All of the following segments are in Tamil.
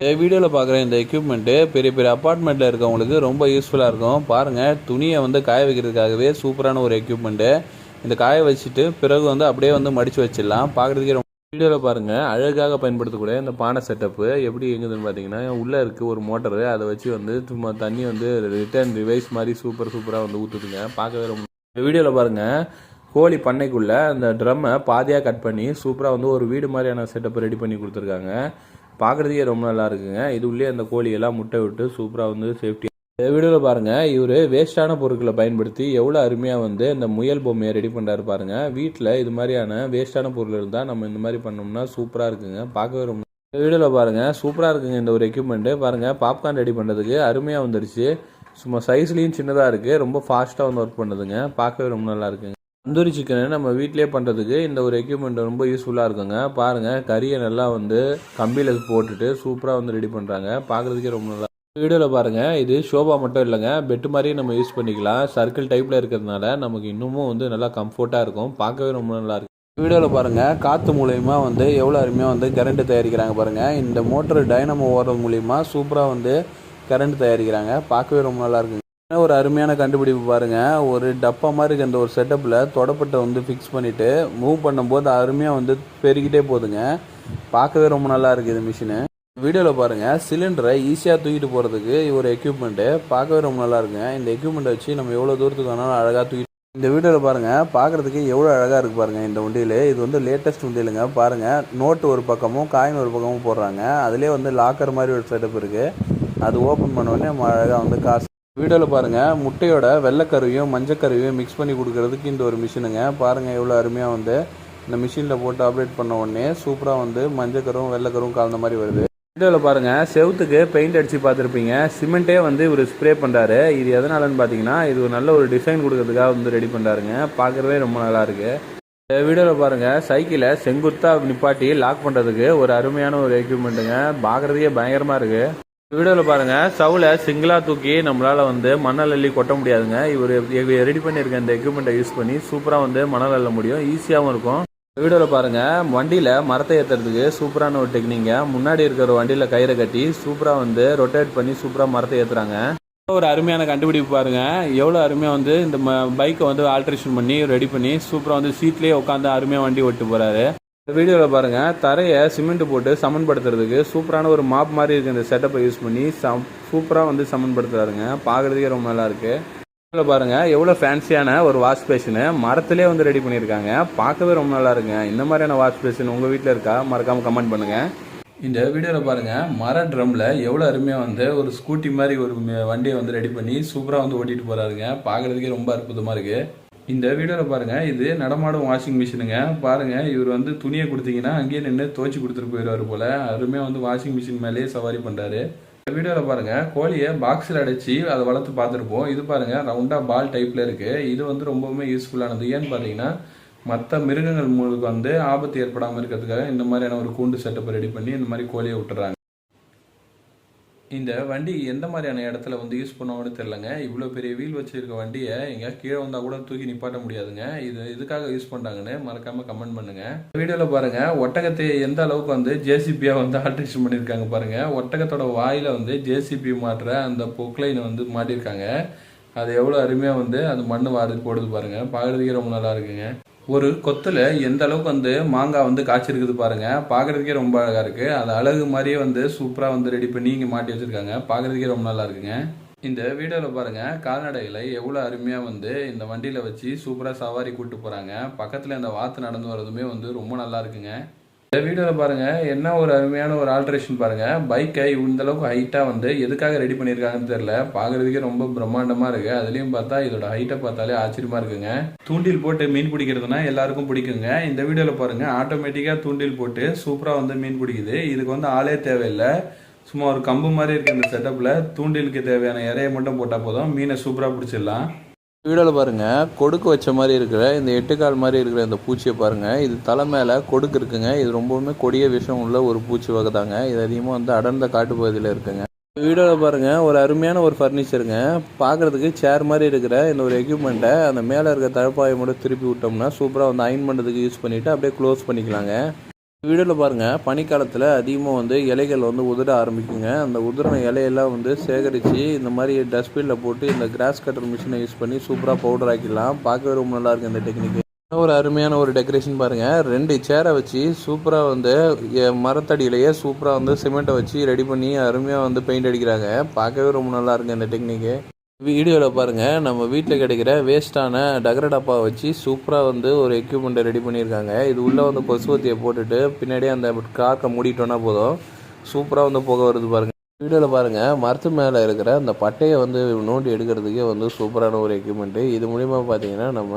இந்த வீடியோவில் பார்க்குற இந்த எக்யூப்மெண்ட்டு பெரிய பெரிய அப்பார்ட்மெண்ட்டில் இருக்கவங்களுக்கு ரொம்ப யூஸ்ஃபுல்லாக இருக்கும். பாருங்கள் துணியை வந்து காய வைக்கிறதுக்காகவே சூப்பரான ஒரு எக்யூப்மெண்ட்டு இந்த காய வச்சுட்டு பிறகு வந்து அப்படியே வந்து மடித்து வச்சிடலாம். பார்க்குறதுக்கே ரொம்ப வீடியோவில் பாருங்கள் அழகாக பயன்படுத்தக்கூடிய இந்த பானை செட்டப்பு எப்படி எங்குதுன்னு பார்த்தீங்கன்னா உள்ளே இருக்குது ஒரு மோட்டரு அதை வச்சு வந்து சும்மா தண்ணி வந்து ரிட்டர்ன் ரிவைஸ் மாதிரி சூப்பர் சூப்பராக வந்து ஊற்றுதுங்க பார்க்கவே ரொம்ப இந்த வீடியோவில் பாருங்கள் கோழி பண்ணைக்குள்ளே அந்த ட்ரம்மை பாதியாக கட் பண்ணி சூப்பராக வந்து ஒரு வீடு மாதிரியான செட்டப் ரெடி பண்ணி கொடுத்துருக்காங்க. பார்க்குறதுக்கே ரொம்ப நல்லா இருக்குங்க. இது உள்ளே அந்த கோழியெல்லாம் முட்டை விட்டு சூப்பராக வந்து சேஃப்டி வீடியோவில் பாருங்கள் இவர் வேஸ்ட்டான பொருட்களை பயன்படுத்தி எவ்வளோ அருமையாக வந்து இந்த முயல் பொம்மையை ரெடி பண்ணுறாரு பாருங்க. வீட்டில் இது மாதிரியான வேஸ்ட்டான பொருள் இருந்தால் நம்ம இந்த மாதிரி பண்ணோம்னா சூப்பராக இருக்குங்க. பார்க்கவே ரொம்ப இந்த வீடியோவில் பாருங்கள் சூப்பராக இருக்குங்க இந்த ஒரு எக்யூப்மெண்ட்டு பாருங்கள் பாப்கார்ன் ரெடி பண்ணுறதுக்கு அருமையாக வந்துடுச்சு சும்மா சைஸ்லேயும் சின்னதாக இருக்குது ரொம்ப ஃபாஸ்ட்டாக வந்து ஒர்க் பண்ணுதுங்க. பார்க்கவே ரொம்ப நல்லா இருக்குங்க. தந்தூரி சிக்கனை நம்ம வீட்டிலே பண்ணுறதுக்கு இந்த ஒரு எக்யூப்மெண்ட் ரொம்ப யூஸ்ஃபுல்லாக இருக்குங்க. பாருங்கள் கறியை நல்லா வந்து கம்பியில் போட்டுட்டு சூப்பராக வந்து ரெடி பண்ணுறாங்க பார்க்குறதுக்கே ரொம்ப நல்லா வீடியோவில் பாருங்கள் இது ஷோபா மட்டும் இல்லைங்க. பெட்டு மாதிரியும் நம்ம யூஸ் பண்ணிக்கலாம். சர்க்கிள் டைப்பில் இருக்கிறதுனால நமக்கு இன்னமும் வந்து நல்லா கம்ஃபர்ட்டாக இருக்கும். பார்க்கவே ரொம்ப நல்லா இருக்கும் வீடியோவில் பாருங்கள் காற்று மூலயமா வந்து எவ்வளோ அருமையாக வந்து கரண்ட் தயாரிக்கிறாங்க பாருங்கள் இந்த மோட்டர் டைனமோ ஓடுறது மூலிமா சூப்பராக வந்து கரண்ட் தயாரிக்கிறாங்க. பார்க்கவே ரொம்ப நல்லா இருக்குங்க. ஒரு அருமையான கண்டுபிடிப்பு பாருங்கள் ஒரு டப்பா மாதிரி இருக்க இந்த ஒரு செட்டப்பில் தொடப்பட்டை வந்து ஃபிக்ஸ் பண்ணிவிட்டு மூவ் பண்ணும்போது அருமையாக வந்து பெருகிட்டே போகுதுங்க பார்க்கவே ரொம்ப நல்லா இருக்குது இது மிஷினு வீடியோவில் பாருங்கள் சிலிண்டரை ஈஸியாக தூக்கிட்டு போகிறதுக்கு ஒரு எக்யூப்மெண்ட்டு பார்க்கவே ரொம்ப நல்லா இருக்குங்க. இந்த எக்யூப்மெண்ட்டை வச்சு நம்ம எவ்வளோ தூரத்துக்கு வேணாலும் அழகாக தூக்கி இந்த வீடியோவில் பாருங்கள் பார்க்குறதுக்கு எவ்வளோ அழகாக இருக்குது பாருங்கள் இந்த வண்டியில். இது வந்து லேட்டஸ்ட் வண்டியிலுங்க. பாருங்கள் நோட்டு ஒரு பக்கமும் காயின் ஒரு பக்கமும் போடுறாங்க. அதுலேயே வந்து லாக்கர் மாதிரி ஒரு செட்டப் இருக்குது அது ஓப்பன் பண்ணோடனே நம்ம அழகாக வந்து காசு வீடியோவில் பாருங்கள் முட்டையோட வெள்ளைக்கருவையும் மஞ்சக்கருவையும் மிக்ஸ் பண்ணி கொடுக்கறதுக்கு இந்த ஒரு மிஷினுங்க பாருங்கள் எவ்வளோ அருமையாக வந்து இந்த மிஷினில் போட்டு ஆப்ரேட் பண்ண உடனே சூப்பராக வந்து மஞ்சக்கரும் வெள்ளைக்கரும் கலந்த மாதிரி வருது. வீடியோவில் பாருங்கள் செவத்துக்கு பெயிண்ட் அடித்து பார்த்துருப்பீங்க. சிமெண்ட்டே வந்து இவர் ஸ்ப்ரே பண்ணுறாரு இது எதனாலன்னு பார்த்தீங்கன்னா இது ஒரு நல்ல ஒரு டிசைன் கொடுக்கறதுக்காக வந்து ரெடி பண்ணுறாருங்க பார்க்குறதே ரொம்ப நல்லா இருக்குது இந்த வீடியோவில் பாருங்கள் சைக்கிளை செங்குத்தாக நிப்பாட்டி லாக் பண்ணுறதுக்கு ஒரு அருமையான ஒரு எக்யூப்மெண்ட்டுங்க பார்க்குறதுக்கே பயங்கரமாக இருக்குது வீடியோவில் பாருங்கள் சவுலை சிங்கிளாக தூக்கி நம்மளால் வந்து மணல் அள்ளி கொட்ட முடியாதுங்க. இவர் ரெடி பண்ணியிருக்க இந்த எக்யூப்மெண்ட்டை யூஸ் பண்ணி சூப்பராக வந்து மணல் அள்ள முடியும். ஈஸியாகவும் இருக்கும். வீடியோவில் பாருங்கள் வண்டியில் மரத்தை ஏற்றுறதுக்கு சூப்பரான ஒரு டெக்னிங்க முன்னாடி இருக்கிற வண்டியில் கயிறை கட்டி சூப்பராக வந்து ரொட்டேட் பண்ணி சூப்பராக மரத்தை ஏற்றுறாங்க ஒரு அருமையான கண்டுபிடிப்பு பாருங்கள் எவ்வளோ அருமையாக வந்து இந்த பைக்கை வந்து ஆல்ட்ரேஷன் பண்ணி ரெடி பண்ணி சூப்பராக வந்து சீட்லேயே உட்காந்து அருமையாக வண்டி ஓட்டு போகிறாரு இந்த வீடியோவில் பாருங்கள் தரையை சிமெண்ட் போட்டு சமன்படுத்துறதுக்கு சூப்பரான ஒரு மாப் மாதிரி இருக்குது இந்த செட்டப்பை யூஸ் பண்ணி. சம் சூப்பராக வந்து சமன்படுத்துறாருங்க. பார்க்குறதுக்கே ரொம்ப நல்லா இருக்குது இதில் பாருங்கள் எவ்வளோ ஃபேன்சியான ஒரு வாஷ் பேஷனு மரத்துலேயே வந்து ரெடி பண்ணியிருக்காங்க பார்க்கவே ரொம்ப நல்லா இருக்குங்க. இந்த மாதிரியான வாஷ் பேஷன் உங்கள் வீட்டில் இருக்கா? மறக்காமல் கமெண்ட் பண்ணுங்கள் இந்த வீடியோவில் பாருங்கள் மர ட்ரம்மில் எவ்வளோ அருமையாக வந்து ஒரு ஸ்கூட்டி மாதிரி ஒரு வண்டியை வந்து ரெடி பண்ணி சூப்பராக வந்து ஓட்டிகிட்டு போகிறாருங்க பார்க்குறதுக்கே ரொம்ப அற்புதமாக இருக்குது இந்த வீடியோவில் பாருங்கள் இது நடமாடும் வாஷிங் மிஷினுங்க பாருங்கள் இவர் வந்து துணியை கொடுத்தீங்கன்னா அங்கேயே நின்று துவச்சி கொடுத்துட்டு போயிடுவார் போல். அருமையாக வந்து வாஷிங் மிஷின் மேலேயே சவாரி பண்ணுறாரு இந்த வீடியோவில் பாருங்கள் கோழியை பாக்ஸில் அடைச்சி அதை வளர்த்து பார்த்துருப்போம். இது பாருங்கள் ரவுண்டாக பால் டைப்பில் இருக்குது இது வந்து ரொம்பவுமே யூஸ்ஃபுல்லானது ஏன்னு பார்த்தீங்கன்னா மற்ற மிருகங்கள் மூலம் வந்து ஆபத்து ஏற்படாமல் இருக்கிறதுக்காக இந்த மாதிரியான ஒரு கூண்டு செட்டப் ரெடி பண்ணி இந்த மாதிரி கோழியை விட்டுறாங்க. இந்த வண்டி எந்த மாதிரியான இடத்துல வந்து யூஸ் பண்ணுவோம்னு தெரிலங்க இவ்வளோ பெரிய வீல் வச்சுருக்க வண்டியை எங்கேயா கீழே வந்தால் கூட தூக்கி நிப்பாட்ட முடியாதுங்க. இது இதுக்காக யூஸ் பண்ணுறாங்கன்னு மறக்காமல் கமெண்ட் பண்ணுங்க. வீடியோவில் பாருங்க ஒட்டகத்தை எந்த அளவுக்கு வந்து ஜேசிபியாக வந்து ஆல்ட்ரேஷன் பண்ணியிருக்காங்க பாருங்கள் ஒட்டகத்தோட வாயில் வந்து ஜேசிபி மாட்டுற அந்த பொக்லைனை வந்து மாட்டியிருக்காங்க அது எவ்வளோ அருமையாக வந்து அந்த மண் வாரி போடுது பாருங்கள் பார்க்குறதுக்கே ரொம்ப நல்லா இருக்குங்க. ஒரு கொத்தில் எந்த அளவுக்கு வந்து மாங்காய் வந்து காய்ச்சிருக்குது பாருங்க. பார்க்கறதுக்கே ரொம்ப அழகாக இருக்குது அது அழகு மாதிரியே வந்து சூப்பராக வந்து ரெடி பண்ணி இங்கே மாட்டி வச்சிருக்காங்க. பார்க்கறதுக்கே ரொம்ப நல்லா இருக்குங்க. இந்த வீடியோவில் பாருங்கள் கால்நடைகளை எவ்வளோ அருமையாக வந்து இந்த வண்டியில் வச்சு சூப்பராக சவாரி கூப்பிட்டு போகிறாங்க பக்கத்தில் இந்த வாத்து நடந்து வரதுமே வந்து ரொம்ப நல்லா இருக்குங்க. இந்த வீடியோவில் பாருங்க என்ன ஒரு அருமையான ஒரு ஆல்ட்ரேஷன் பாருங்கள் பைக்கை இந்த அளவுக்கு ஹைட்டாக வந்து எதுக்காக ரெடி பண்ணியிருக்காங்கன்னு தெரியல. பார்க்கறதுக்கே ரொம்ப பிரம்மாண்டமாக இருக்குது அதுலேயும் பார்த்தா இதோட ஹைட்டை பார்த்தாலே ஆச்சரியமா இருக்குங்க. தூண்டில் போட்டு மீன் பிடிக்கிறதுனா எல்லாருக்கும் பிடிக்குங்க. இந்த வீடியோவில் பாருங்க ஆட்டோமேட்டிக்காக தூண்டில் போட்டு சூப்பராக வந்து மீன் பிடிக்குது. இதுக்கு வந்து ஆளே தேவையில்லை. சும்மா ஒரு கம்பு மாதிரி இருக்க இந்த செட்டப்பில் தூண்டிலுக்கு தேவையான இறையை மட்டும் போட்டால் போதும். மீனை சூப்பராக பிடிச்சிடலாம். வீடியோவில் பாருங்க கொடுக்கு வச்ச மாதிரி இருக்கிற இந்த எட்டுக்கால் மாதிரி இருக்கிற இந்த பூச்சியை பாருங்க. இது தலை மேலே கொடுக்கு இருக்குங்க. இது ரொம்பவுமே கொடிய விஷம் உள்ள ஒரு பூச்சி வகை தாங்க இது அதிகமாக வந்து அடர்ந்த காட்டுப்பகுதியில் இருக்குங்க. வீடியோவில் பாருங்க ஒரு அருமையான ஒரு ஃபர்னிச்சருங்க பார்க்குறதுக்கு சேர் மாதிரி இருக்கிற இந்த ஒரு எக்யூப்மெண்ட்டை அந்த மேலே இருக்க தழப்பாயை மட்டும் திருப்பி விட்டோம்னா சூப்பராக வந்து அயன் பண்ணுறதுக்கு யூஸ் பண்ணிவிட்டு அப்படியே க்ளோஸ் பண்ணிக்கலாங்க. வீடியோவில் பாருங்கள் பனிக்காலத்தில் அதிகமாக வந்து இலைகள் வந்து உதிர ஆரம்பிக்குங்க. அந்த உதிரின இலையெல்லாம் வந்து சேகரித்து இந்த மாதிரி டஸ்ட்பினில் போட்டு இந்த கிராஸ் கட்டர் மிஷினை யூஸ் பண்ணி சூப்பராக பவுடர் ஆக்கிடலாம். பார்க்கவே ரொம்ப நல்லாயிருக்கு இந்த டெக்னிக்கு ஒரு அருமையான ஒரு டெக்கரேஷன் பாருங்கள் ரெண்டு சேரை வச்சு சூப்பராக வந்து எ- மரத்தடியிலேயே சூப்பராக வந்து சிமெண்ட்டை வச்சு ரெடி பண்ணி அருமையாக வந்து பெயிண்ட் அடிக்கிறாங்க. பார்க்கவே ரொம்ப நல்லா இருக்கு இந்த டெக்னிக்கு வீடியோவில் பாருங்கள் நம்ம வீட்டில் கிடைக்கிற வேஸ்ட்டான டகர டப்பா வச்சு சூப்பராக வந்து ஒரு எக்யூப்மெண்ட்டை ரெடி பண்ணியிருக்காங்க. இது உள்ளே வந்து கொசுவத்தியை போட்டுட்டு பின்னாடியே அந்த காக்கை மூடிட்டோன்னா போதும். சூப்பராக வந்து புகை வருது பாருங்கள் வீடியோவில் பாருங்கள் மரத்து மேலே இருக்கிற அந்த பட்டையை வந்து நோண்டி எடுக்கிறதுக்கே வந்து சூப்பரான ஒரு எக்யூப்மெண்ட்டு இது மூலிமா பார்த்தீங்கன்னா நம்ம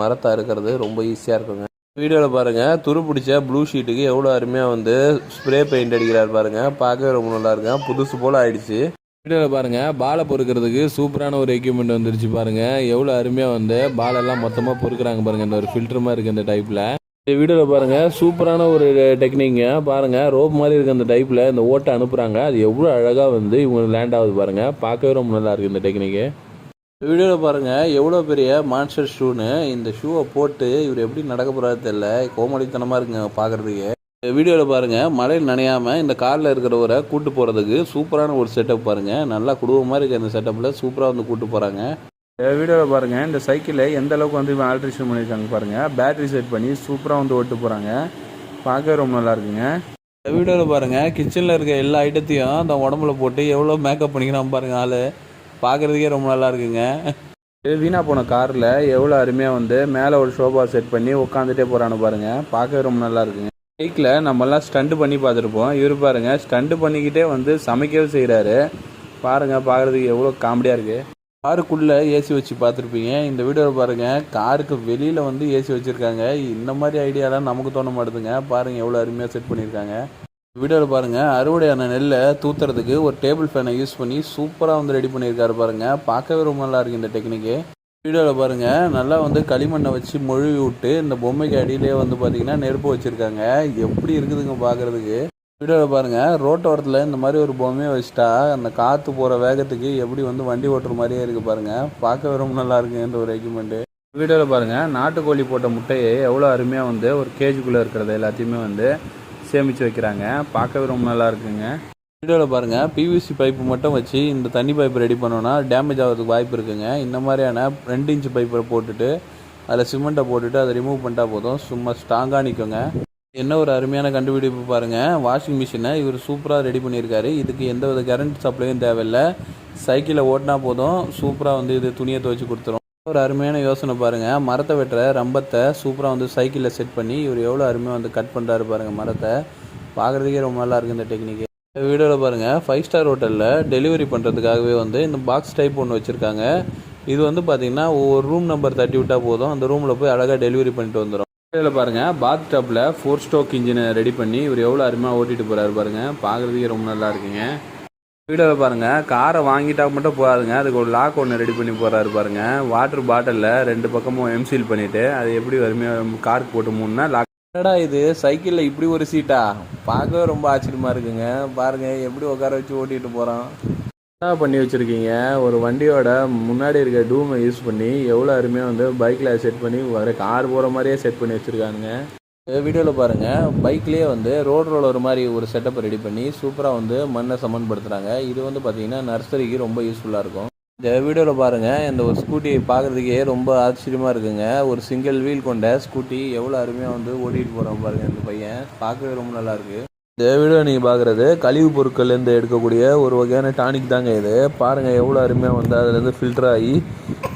மரத்தை அறுக்கிறது ரொம்ப ஈஸியாக இருக்குங்க. வீடியோவில் பாருங்கள் துரு பிடிச்ச ப்ளூ ஷீட்டுக்கு எவ்வளோ அருமையாக வந்து ஸ்ப்ரே பெயிண்ட் அடிக்கிறார் பாருங்கள் பார்க்கவே ரொம்ப நல்லா இருக்கு புதுசு போல் ஆயிடுச்சு. வீடியோவில் பாருங்கள் பாலை பொறுக்கிறதுக்கு சூப்பரான ஒரு எக்யூப்மெண்ட் வந்துருச்சு பாருங்கள் எவ்வளோ அருமையாக வந்து பாலெல்லாம் மொத்தமாக பொறுக்கிறாங்க பாருங்கள் இந்த ஒரு ஃபில்டர் மாதிரி இருக்குது இந்த டைப்பில் இந்த வீடியோவில் பாருங்கள் சூப்பரான ஒரு டெக்னிங்க பாருங்கள் ரோப் மாதிரி இருக்க அந்த டைப்பில் இந்த ஓட்டை அனுப்புகிறாங்க அது எவ்வளோ அழகாக வந்து இவங்க லேண்ட் ஆகுது பாருங்கள் பார்க்கவே ரொம்ப நல்லா இருக்குது இந்த டெக்னிக்கு வீடியோவில் பாருங்கள் எவ்வளோ பெரிய மான்ஸ்டர் ஷூன்னு இந்த ஷூவை போட்டு இவர் எப்படி நடக்க போகிறாரு தெரியல. கோமாளித்தனமாக இருக்குங்க பார்க்குறதுக்கு வீடியோவில் பாருங்கள் மழையில் நனையாமல் இந்த காரில் இருக்கிறவரை கூட்டு போகிறதுக்கு சூப்பரான ஒரு செட்டப் பாருங்கள் நல்லா குடும்ப மாதிரி இருக்க இந்த செட்டப்பில் சூப்பராக வந்து கூட்டு போகிறாங்க வீடியோவில் பாருங்கள் இந்த சைக்கிளை எந்த அளவுக்கு வந்து ஆல்ட்ரேஷன் பண்ணியிருக்காங்க பாருங்கள் பேட்டரி செட் பண்ணி சூப்பராக வந்து ஓட்டு போகிறாங்க பார்க்கவே ரொம்ப நல்லா இருக்குங்க. இந்த வீடியோவில் பாருங்கள் கிச்சனில் இருக்க எல்லா ஐட்டத்தையும் அந்த உடம்புல போட்டு எவ்வளோ மேக்கப் பண்ணிக்கிறான் பாருங்க ஆள். பார்க்குறதுக்கே ரொம்ப நல்லா இருக்குங்க. இது வீணா போன காரில் எவ்வளோ அருமையாக வந்து மேலே ஒரு ஷோபா செட் பண்ணி உட்காந்துட்டே போகிறான்னு பாருங்க. பார்க்கவே ரொம்ப நல்லா இருக்குங்க. பைக்கில் நம்மலாம் ஸ்டண்ட் பண்ணி பார்த்துருப்போம். இவர் பாருங்க ஸ்டண்ட் பண்ணிக்கிட்டே வந்து சமைக்கவே செய்கிறாரு பாருங்க பார்க்குறதுக்கு எவ்வளோ காமெடியாக இருக்குது காருக்குள்ளே ஏசி வச்சு பார்த்துருப்பீங்க. இந்த வீடியோவில் பாருங்கள் காருக்கு வெளியில் வந்து ஏசி வச்சுருக்காங்க. இந்த மாதிரி ஐடியாலாம் நமக்கு தோண மாட்டுதுங்க. பாருங்கள் எவ்வளோ அருமையாக செட் பண்ணியிருக்காங்க. வீடியோவில் பாருங்கள் அறுவடையான நெல்லை தூத்துறதுக்கு ஒரு டேபிள் ஃபேனை யூஸ் பண்ணி சூப்பராக வந்து ரெடி பண்ணியிருக்காரு பாருங்கள் பார்க்கவே ரொம்ப நல்லா இருக்குது இந்த டெக்னிக்கு வீடியோவில் பாருங்கள் நல்லா வந்து களிமண்ணை வச்சு மொழுவி விட்டு இந்த பொம்மைக்கு அடியிலே வந்து பார்த்தீங்கன்னா நெருப்பு வச்சுருக்காங்க. எப்படி இருக்குதுங்க பார்க்குறதுக்கு வீடியோவில் பாருங்கள் ரோட்டோரத்தில் இந்த மாதிரி ஒரு பொம்மையை வச்சுட்டா அந்த காற்று போகிற வேகத்துக்கு எப்படி வந்து வண்டி ஓட்டுற மாதிரியே இருக்குது பாருங்கள் பார்க்கவே ரொம்ப நல்லா இருக்குங்க இந்த ஒரு எக்யூப்மெண்ட்டு வீடியோவில் பாருங்கள் நாட்டுக்கோழி போட்ட முட்டையை எவ்வளோ அருமையாக வந்து ஒரு கேஜுக்குள்ளே இருக்கிறது எல்லாத்தையுமே வந்து சேமித்து வைக்கிறாங்க. பார்க்கவே ரொம்ப நல்லா இருக்குங்க. வீடியோவில் பாருங்கள் பிவிசி பைப்பு மட்டும் வச்சு இந்த தண்ணி பைப்பு ரெடி பண்ணோன்னா டேமேஜ் ஆகிறதுக்கு வாய்ப்பு இருக்குங்க. இந்த மாதிரியான ரெண்டு இன்ச் பைப்பை போட்டுட்டு அதில் சிமெண்ட்டை போட்டுட்டு அதை ரிமூவ் பண்ணிட்டா போதும். சும்மா ஸ்ட்ராங்காக நிற்குங்க என்ன ஒரு அருமையான கண்டுபிடிப்பு பாருங்கள் வாஷிங் மிஷினை இவர் சூப்பராக ரெடி பண்ணியிருக்காரு. இதுக்கு எந்த வித கரண்ட் சப்ளையும் தேவையில்லை. சைக்கிளை ஓட்டினா போதும். சூப்பராக வந்து இது துணியை துவைச்சி கொடுத்துரும். ஒரு அருமையான யோசனை பாருங்கள் மரத்தை வெட்டுற ரம்பத்தை சூப்பராக வந்து சைக்கிளில் செட் பண்ணி இவர் எவ்வளோ அருமையாக வந்து கட் பண்ணுறாரு பாருங்கள் மரத்தை. பார்க்குறதுக்கே ரொம்ப நல்லா இருக்குது இந்த டெக்னிக்கு வீடியோவில் பாருங்கள் ஃபைவ் ஸ்டார் ஹோட்டலில் டெலிவரி பண்ணுறதுக்காகவே வந்து இந்த பாக்ஸ் டைப் ஒன்று வச்சுருக்காங்க. இது வந்து பார்த்திங்கன்னா ஒவ்வொரு ரூம் நம்பர் தட்டி விட்டால் போதும். அந்த ரூமில் போய் அழகாக டெலிவரி பண்ணிட்டு வந்துடும் வீடியோவில் பாருங்கள் பாத் டப்பில் ஃபோர் ஸ்டோக் இன்ஜினை ரெடி பண்ணி இவர் எவ்வளோ அருமையாக ஓட்டிட்டு போகிறாரு பாருங்கள் பார்க்குறதுக்கே ரொம்ப நல்லா இருக்குங்க. வீடியோவில் பாருங்கள் காரை வாங்கிட்டா மட்டும் போகாதுங்க. அதுக்கு ஒரு லாக் ஒன்று ரெடி பண்ணி போகிறாரு பாருங்கள் வாட்டர் பாட்டிலில் ரெண்டு பக்கமும் எம்சீல் பண்ணிவிட்டு அது எப்படி அருமையாக காருக்கு போட்டு மூணுன்னா லாக் என்னடா இது? சைக்கிளில் இப்படி ஒரு சீட்டா? பார்க்கவே ரொம்ப ஆச்சரியமாக இருக்குங்க. பாருங்கள் எப்படி உட்கார வச்சு ஓட்டிகிட்டு போகிறோம் என்ன பண்ணி வச்சுருக்கீங்க? ஒரு வண்டியோட முன்னாடி இருக்க டூமை யூஸ் பண்ணி எவ்வளோ அருமையாக வந்து பைக்கில் செட் பண்ணி வர கார் போகிற மாதிரியே செட் பண்ணி வச்சுருக்கானுங்க. வீடியோவில் பாருங்கள் பைக்லேயே வந்து ரோட் ரோலர் மாதிரி ஒரு செட்டப் ரெடி பண்ணி சூப்பராக வந்து மண்ணை சமன்படுத்துகிறாங்க இது வந்து பார்த்திங்கன்னா நர்சரிக்கு ரொம்ப யூஸ்ஃபுல்லாக இருக்கும். இந்த வீடியோவில் பாருங்கள் இந்த ஒரு ஸ்கூட்டியை பார்க்குறதுக்கே ரொம்ப ஆச்சரியமாக இருக்குங்க. ஒரு சிங்கிள் வீல் கொண்ட ஸ்கூட்டி எவ்வளோ அருமையாக வந்து ஓட்டிகிட்டு போகிறான் பாருங்கள் இந்த பையன். பார்க்கவே ரொம்ப நல்லாயிருக்கு இந்த வீடியோ நீங்கள் பார்க்குறது கழிவு பொருட்கள்லேருந்து எடுக்கக்கூடிய ஒரு வகையான டானிக் தாங்க இது. பாருங்கள் எவ்வளோ அருமையாக வந்து அதுலேருந்து ஃபில்டர் ஆகி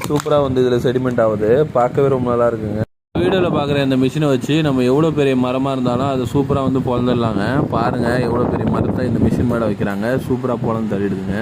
சூப்பராக வந்து இதில் செடிமெண்ட் ஆகுது. பார்க்கவே ரொம்ப நல்லா இருக்குங்க. வீடியோவில் பார்க்குற இந்த மிஷினை வச்சு நம்ம எவ்வளோ பெரிய மரமாக இருந்தாலும் அது சூப்பராக வந்து பிறந்துடலாங்க பாருங்கள் எவ்வளோ பெரிய மரத்தை இந்த மிஷின் மேலே வைக்கிறாங்க. சூப்பராக பிறந்து தள்ளிடுதுங்க.